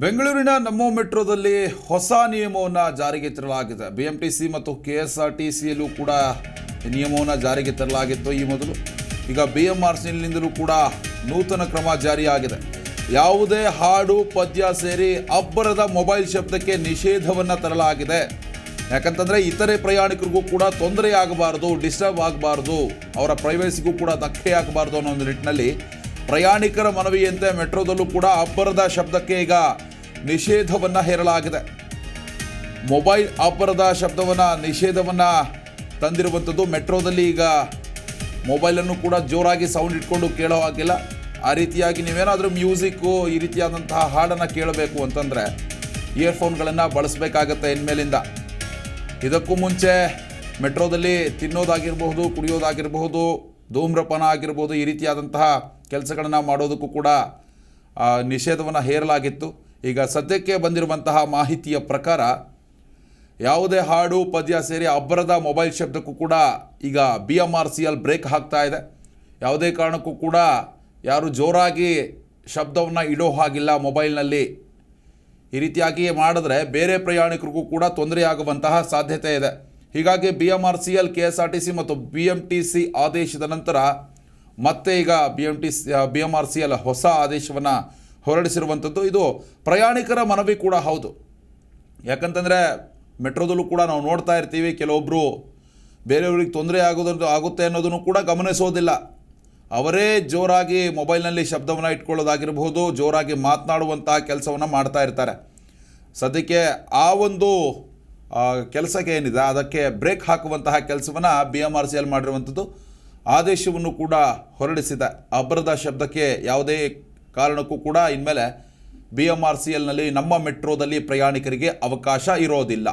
ಬೆಂಗಳೂರಿನ ನಮ್ಮ ಮೆಟ್ರೋದಲ್ಲಿ ಹೊಸ ನಿಯಮವನ್ನು ಜಾರಿಗೆ ತರಲಾಗಿದೆ. ಬಿ ಎಂ ಟಿ ಸಿ ಮತ್ತು ಕೆ ಎಸ್ ಆರ್ ಟಿ ಸಿಯಲ್ಲೂ ಕೂಡ ನಿಯಮವನ್ನು ಜಾರಿಗೆ ತರಲಾಗಿತ್ತು ಈ ಮೊದಲು. ಈಗ ಬಿ ಎಂ ಆರ್ ಸಿನಿಂದಲೂ ಕೂಡ ನೂತನ ಕ್ರಮ ಜಾರಿಯಾಗಿದೆ. ಯಾವುದೇ ಹಾಡು, ಪದ್ಯ ಸೇರಿ ಅಬ್ಬರದ ಮೊಬೈಲ್ ಶಬ್ದಕ್ಕೆ ನಿಷೇಧವನ್ನು ತರಲಾಗಿದೆ. ಯಾಕಂತಂದರೆ ಇತರೆ ಪ್ರಯಾಣಿಕರಿಗೂ ಕೂಡ ತೊಂದರೆ ಆಗಬಾರ್ದು ಡಿಸ್ಟರ್ಬ್ ಆಗಬಾರ್ದು, ಅವರ ಪ್ರೈವೇಸಿಗೂ ಕೂಡ ಧಕ್ಕೆ ಆಗಬಾರ್ದು ಅನ್ನೋ ಒಂದು ನಿಟ್ಟಿನಲ್ಲಿ ಪ್ರಯಾಣಿಕರ ಮನವಿಯಂತೆ ಮೆಟ್ರೋದಲ್ಲೂ ಕೂಡ ಅಬ್ಬರದ ಶಬ್ದಕ್ಕೆ ಈಗ ನಿಷೇಧವನ್ನು ಹೇರಲಾಗಿದೆ. ಮೊಬೈಲ್ ಅಬ್ಬರದ ಶಬ್ದವನ್ನು ನಿಷೇಧವನ್ನು ತಂದಿರುವಂಥದ್ದು ಮೆಟ್ರೋದಲ್ಲಿ ಈಗ ಮೊಬೈಲನ್ನು ಕೂಡ ಜೋರಾಗಿ ಸೌಂಡ್ ಇಟ್ಕೊಂಡು ಕೇಳೋ ಹಾಗಿಲ್ಲ. ಆ ರೀತಿಯಾಗಿ ನೀವೇನಾದರೂ ಮ್ಯೂಸಿಕ್ಕು ಈ ರೀತಿಯಾದಂತಹ ಹಾಡನ್ನು ಕೇಳಬೇಕು ಅಂತಂದರೆ ಇಯರ್ಫೋನ್ಗಳನ್ನು ಬಳಸಬೇಕಾಗತ್ತೆ ಇನ್ಮೇಲಿಂದ. ಇದಕ್ಕೂ ಮುಂಚೆ ಮೆಟ್ರೋದಲ್ಲಿ ತಿನ್ನೋದಾಗಿರಬಹುದು, ಕುಡಿಯೋದಾಗಿರಬಹುದು ಧೂಮ್ರಪಾನ ಆಗಿರ್ಬೋದು ಈ ರೀತಿಯಾದಂತಹ ಕೆಲಸಗಳನ್ನು ಮಾಡೋದಕ್ಕೂ ಕೂಡ ನಿಷೇಧವನ್ನು ಹೇರಲಾಗಿತ್ತು. ಈಗ ಸದ್ಯಕ್ಕೆ ಬಂದಿರುವಂತಹ ಮಾಹಿತಿಯ ಪ್ರಕಾರ ಯಾವುದೇ ಹಾಡು, ಪದ್ಯ ಸೇರಿ ಅಬ್ಬರದ ಮೊಬೈಲ್ ಶಬ್ದಕ್ಕೂ ಕೂಡ ಈಗ B M R C L break ಹಾಕ್ತಾ ಇದೆ. ಯಾವುದೇ ಕಾರಣಕ್ಕೂ ಕೂಡ ಯಾರು ಜೋರಾಗಿ ಶಬ್ದವನ್ನು ಇಡೋ ಹಾಗಿಲ್ಲ ಮೊಬೈಲ್ನಲ್ಲಿ. ಈ ರೀತಿಯಾಗಿ ಮಾಡಿದ್ರೆ ಬೇರೆ ಪ್ರಯಾಣಿಕರಿಗೂ ಕೂಡ ತೊಂದರೆಯಾಗುವಂತಹ ಸಾಧ್ಯತೆ ಇದೆ. ಹೀಗಾಗಿ B M R C L K S R T C ಮತ್ತು ಬಿ ಎಂ ಟಿ ಸಿ ಆದೇಶದ ನಂತರ ಮತ್ತೆ ಈಗ B M T C B M R C L ಹೊಸ ಆದೇಶವನ್ನು ಹೊರಡಿಸಿರುವಂಥದ್ದು. ಇದು ಪ್ರಯಾಣಿಕರ ಮನವಿ ಕೂಡ ಹೌದು. ಯಾಕಂತಂದರೆ ಮೆಟ್ರೋದಲ್ಲೂ ಕೂಡ ನಾವು ನೋಡ್ತಾ ಇರ್ತೀವಿ ಕೆಲವೊಬ್ಬರು ಬೇರೆಯವ್ರಿಗೆ ತೊಂದರೆ ಆಗೋದು ಆಗುತ್ತೆ ಅನ್ನೋದನ್ನು ಕೂಡ ಗಮನಿಸೋದಿಲ್ಲ. ಅವರೇ ಜೋರಾಗಿ ಮೊಬೈಲ್ನಲ್ಲಿ ಶಬ್ದವನ್ನು ಇಟ್ಕೊಳ್ಳೋದಾಗಿರ್ಬೋದು ಜೋರಾಗಿ ಮಾತನಾಡುವಂತಹ ಕೆಲಸವನ್ನು ಮಾಡ್ತಾ ಇರ್ತಾರೆ. ಸದ್ಯಕ್ಕೆ ಆ ಒಂದು ಕೆಲಸಕ್ಕೆ ಏನಿದೆ, ಅದಕ್ಕೆ ಬ್ರೇಕ್ ಹಾಕುವಂತಹ ಕೆಲಸವನ್ನು B M R C L ಮಾಡಿರುವಂಥದ್ದು. ಆದೇಶವನ್ನು ಕೂಡ ಹೊರಡಿಸಿದೆ. ಅಬ್ಬರದ ಶಬ್ದಕ್ಕೆ ಯಾವುದೇ ಕಾರಣಕ್ಕೂ ಕೂಡ ಇನ್ಮೇಲೆ ಬಿ ಎಂ ಆರ್ ಸಿ ಎಲ್ನಲ್ಲಿ ನಮ್ಮ ಮೆಟ್ರೋದಲ್ಲಿ ಪ್ರಯಾಣಿಕರಿಗೆ ಅವಕಾಶ ಇರೋದಿಲ್ಲ.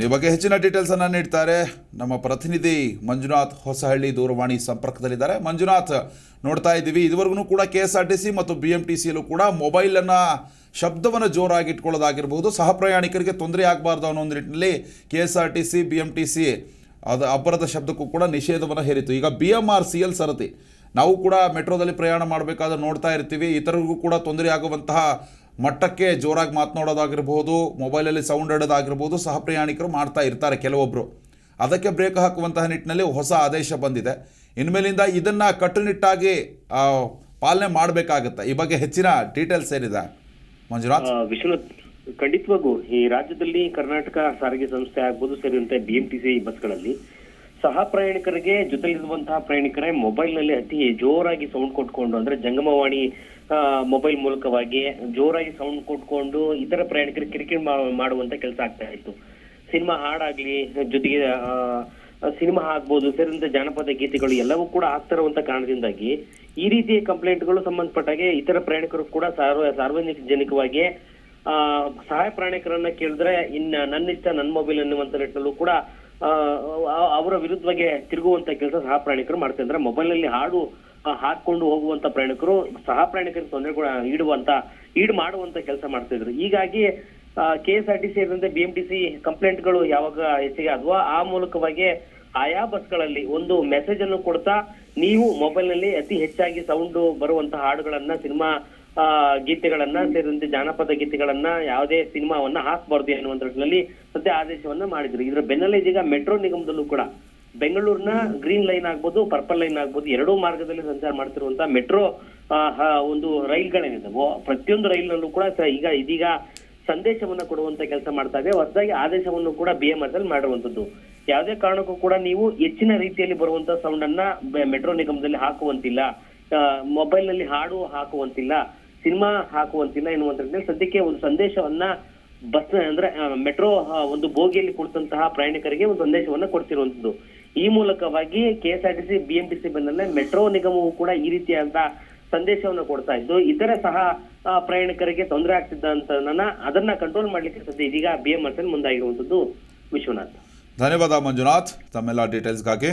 ಈ ಬಗ್ಗೆ ಹೆಚ್ಚಿನ ಡೀಟೇಲ್ಸ್ ಅನ್ನು ನೀಡ್ತಾರೆ ನಮ್ಮ ಪ್ರತಿನಿಧಿ ಮಂಜುನಾಥ್ ಹೊಸಹಳ್ಳಿ ದೂರವಾಣಿ ಸಂಪರ್ಕದಲ್ಲಿದ್ದಾರೆ. ಮಂಜುನಾಥ್, ನೋಡ್ತಾ ಇದ್ದೀವಿ. ಇದುವರೆಗೂ ಕೂಡ K S R T C ಮತ್ತು ಬಿ ಎಂ ಟಿ ಸಿಯಲ್ಲೂ ಕೂಡ ಮೊಬೈಲನ್ನು ಶಬ್ದವನ್ನು ಜೋರಾಗಿ ಇಟ್ಕೊಳ್ಳೋದಾಗಿರ್ಬೋದು ಸಹ ಪ್ರಯಾಣಿಕರಿಗೆ ತೊಂದರೆ ಆಗಬಾರ್ದು ಅನ್ನೋ ಒಂದು ನಿಟ್ಟಿನಲ್ಲಿ K S R T C B M T C ಅದು ಅಬ್ಬರದ ಶಬ್ದಕ್ಕೂ ಕೂಡ ನಿಷೇಧವನ್ನು ಹೇರಿತು ಈಗ B M R C L ಸರತಿ. ನಾವು ಕೂಡ ಮೆಟ್ರೋದಲ್ಲಿ ಪ್ರಯಾಣ ಮಾಡಬೇಕಾದ್ರೆ ನೋಡ್ತಾ ಇರ್ತೀವಿ. ಇತರರಿಗೂ ಕೂಡ ತೊಂದರೆ ಆಗುವಂತಹ ಮಟ್ಟಕ್ಕೆ ಜೋರಾಗಿ ಮಾತನಾಡೋದಾಗಿರ್ಬೋದು, ಮೊಬೈಲಲ್ಲಿ ಸೌಂಡ್ ಇಡೋದಾಗಿರ್ಬೋದು ಸಹ ಪ್ರಯಾಣಿಕರು ಮಾಡ್ತಾ ಇರ್ತಾರೆ ಕೆಲವೊಬ್ಬರು ಅದಕ್ಕೆ ಬ್ರೇಕ್ ಹಾಕುವಂತಹ ನಿಟ್ಟಿನಲ್ಲಿ ಹೊಸ ಆದೇಶ ಬಂದಿದೆ. ಇನ್ಮೇಲಿಂದ ಇದನ್ನು ಕಟ್ಟುನಿಟ್ಟಾಗಿ ಪಾಲನೆ ಮಾಡಬೇಕಾಗುತ್ತೆ. ಈ ಬಗ್ಗೆ ಹೆಚ್ಚಿನ ಡೀಟೇಲ್ಸ್ ಏನಿದೆ? ಮಂಜುನಾಥ್? ಖಂಡಿತವಾಗೂ ಈ ರಾಜ್ಯದಲ್ಲಿ ಕರ್ನಾಟಕ ಸಾರಿಗೆ ಸಂಸ್ಥೆ ಆಗ್ಬೋದು, ಸೇರಿದಂತೆ ಬಿಎಂಟಿಸಿ ಬಸ್ಗಳಲ್ಲಿ ಸಹ ಪ್ರಯಾಣಿಕರಿಗೆ, ಜೊತೆಲಿರುವಂತಹ ಪ್ರಯಾಣಿಕರೇ ಮೊಬೈಲ್ನಲ್ಲಿ ಅತಿ ಜೋರಾಗಿ ಸೌಂಡ್ ಕೊಟ್ಕೊಂಡು, ಅಂದ್ರೆ ಜಂಗಮವಾಣಿ ಮೊಬೈಲ್ ಮೂಲಕವಾಗಿ ಜೋರಾಗಿ ಸೌಂಡ್ ಕೊಟ್ಕೊಂಡು ಇತರ ಪ್ರಯಾಣಿಕರು ಕಿರಿಕಿರಿ ಮಾಡುವಂತ ಕೆಲಸ ಆಗ್ತಾ ಇತ್ತು. ಸಿನಿಮಾ ಹಾಡಾಗ್ಲಿ, ಜೊತೆಗೆ ಸಿನಿಮಾ ಆಗ್ಬೋದು, ಸೇರಿದಂತೆ ಜಾನಪದ ಗೀತೆಗಳು ಎಲ್ಲವೂ ಕೂಡ ಆಗ್ತಾ ಇರುವಂತ ಕಾರಣದಿಂದಾಗಿ ಈ ರೀತಿಯ ಕಂಪ್ಲೇಂಟ್ಗಳು ಸಂಬಂಧಪಟ್ಟಾಗೆ ಇತರ ಪ್ರಯಾಣಿಕರು ಕೂಡ ಸಾರ್ವ ಸಾರ್ವಜನಿಕವಾಗಿ ಆ, ಸಹಾಯ ಪ್ರಯಾಣಿಕರನ್ನ ಕೇಳಿದ್ರೆ, ಇನ್ನ ನನ್ನ ಇಷ್ಟ ನನ್ನ ಮೊಬೈಲ್ ಅನ್ನುವಂತ ನಿಟ್ಟಿನಲ್ಲೂ ಕೂಡ ಅವರ ವಿರುದ್ಧವಾಗಿ ತಿರುಗುವಂತ ಕೆಲಸ ಸಹ ಪ್ರಯಾಣಿಕರು ಮಾಡ್ತಾ ಇದ್ದಾರೆ ಮೊಬೈಲ್ ಹಾಡು ಹಾಕೊಂಡು ಹೋಗುವಂತ ಪ್ರಯಾಣಿಕರು ಸಹ ಪ್ರಯಾಣಿಕರಿಗೆ ತೊಂದರೆ ಕೂಡ ಈಡುವಂತ ಈಡು ಮಾಡುವಂತ ಕೆಲಸ ಮಾಡ್ತಾ ಇದ್ರು. ಹೀಗಾಗಿ ಕೆ ಎಸ್ ಆರ್ ಟಿ ಸೇರಿದಂತೆ ಬಿ ಎಂ ಟಿ ಸಿ ಕಂಪ್ಲೇಂಟ್ಗಳು ಯಾವಾಗ ಹೆಚ್ಚಿಗೆ ಅಥವಾ ಆ ಮೂಲಕವಾಗಿ ಆಯಾ ಬಸ್ಗಳಲ್ಲಿ ಒಂದು ಮೆಸೇಜ್ ಅನ್ನು ಕೊಡ್ತಾ, ನೀವು ಮೊಬೈಲ್ನಲ್ಲಿ ಅತಿ ಹೆಚ್ಚಾಗಿ ಸೌಂಡ್ ಬರುವಂತಹ ಹಾಡುಗಳನ್ನ, ಸಿನಿಮಾ ಆ, ಗೀತೆಗಳನ್ನ ಸೇರಿದಂತೆ ಜಾನಪದ ಗೀತೆಗಳನ್ನ ಯಾವುದೇ ಸಿನಿಮಾವನ್ನ ಹಾಕಬಾರ್ದು ಎನ್ನುವಂತ ನಿಟ್ಟಿನಲ್ಲಿ ಸದ್ಯ ಆದೇಶವನ್ನ ಮಾಡಿದ್ರು. ಇದರ ಬೆನ್ನಲ್ಲೇ ಇದೀಗ ಮೆಟ್ರೋ ನಿಗಮದಲ್ಲೂ ಕೂಡ ಬೆಂಗಳೂರಿನ ಗ್ರೀನ್ ಲೈನ್ ಆಗ್ಬೋದು ಪರ್ಪಲ್ ಲೈನ್ ಆಗ್ಬೋದು ಎರಡೂ ಮಾರ್ಗದಲ್ಲಿ ಸಂಚಾರ ಮಾಡ್ತಿರುವಂತ ಮೆಟ್ರೋ ಒಂದು ರೈಲ್ಗಳೇನಿದಾವೋ ಪ್ರತಿಯೊಂದು ರೈಲ್ನಲ್ಲೂ ಕೂಡ ಈಗ ಇದೀಗ ಸಂದೇಶವನ್ನ ಕೊಡುವಂತ ಕೆಲಸ ಮಾಡ್ತಾ ಇದೆ. ಹೊಸದಾಗಿ ಆದೇಶವನ್ನು ಕೂಡ ಬಿ ಎಂ ಎಸ್ ಅಲ್ಲಿ ಮಾಡಿರುವಂತದ್ದು. ಯಾವುದೇ ಕಾರಣಕ್ಕೂ ಕೂಡ ನೀವು ಹೆಚ್ಚಿನ ರೀತಿಯಲ್ಲಿ ಬರುವಂತ ಸೌಂಡ್ ಅನ್ನ ಮೆಟ್ರೋ ನಿಗಮದಲ್ಲಿ ಹಾಕುವಂತಿಲ್ಲ. ಮೊಬೈಲ್ನಲ್ಲಿ ಹಾಡು ಹಾಕುವಂತಿಲ್ಲ. ಸಿನಿಮಾ ಹಾಕುವಂತಿಲ್ಲ ನಿಟ್ಟಿನಲ್ಲಿ ಸದ್ಯಕ್ಕೆ ಒಂದು ಸಂದೇಶವನ್ನ ಬಸ್ ಅಂದ್ರೆ ಮೆಟ್ರೋ ಒಂದು ಬೋಗಿಯಲ್ಲಿ ಕುಳಿತಂತಹ ಪ್ರಯಾಣಿಕರಿಗೆ ಒಂದು ಸಂದೇಶವನ್ನ ಕೊಡ್ತಿರುವಂತದ್ದು ಈ ಮೂಲಕವಾಗಿ K S R T C BMTC ಬೆನ್ನಲ್ಲೇ ಮೆಟ್ರೋ ನಿಗಮವು ಕೂಡ ಈ ರೀತಿಯಾದ ಸಂದೇಶವನ್ನು ಕೊಡ್ತಾ ಇದ್ದು, ಇತರ ಸಹ ಪ್ರಯಾಣಿಕರಿಗೆ ತೊಂದರೆ ಆಗ್ತಿದ್ದ ಅಂತ ಅದನ್ನ ಕಂಟ್ರೋಲ್ ಮಾಡ್ಲಿಕ್ಕೆ ಸದ್ಯ ಇದೀಗ ಬಿ ಎಂ ಎಸ್ ಮುಂದಾಗಿರುವಂತದ್ದು ವಿಶ್ವನಾಥ್. ಧನ್ಯವಾದ ಮಂಜುನಾಥ್. ತಮ್ಮೆಲ್ಲ ಡೀಟೇಲ್ಸ್ಗಾಗಿ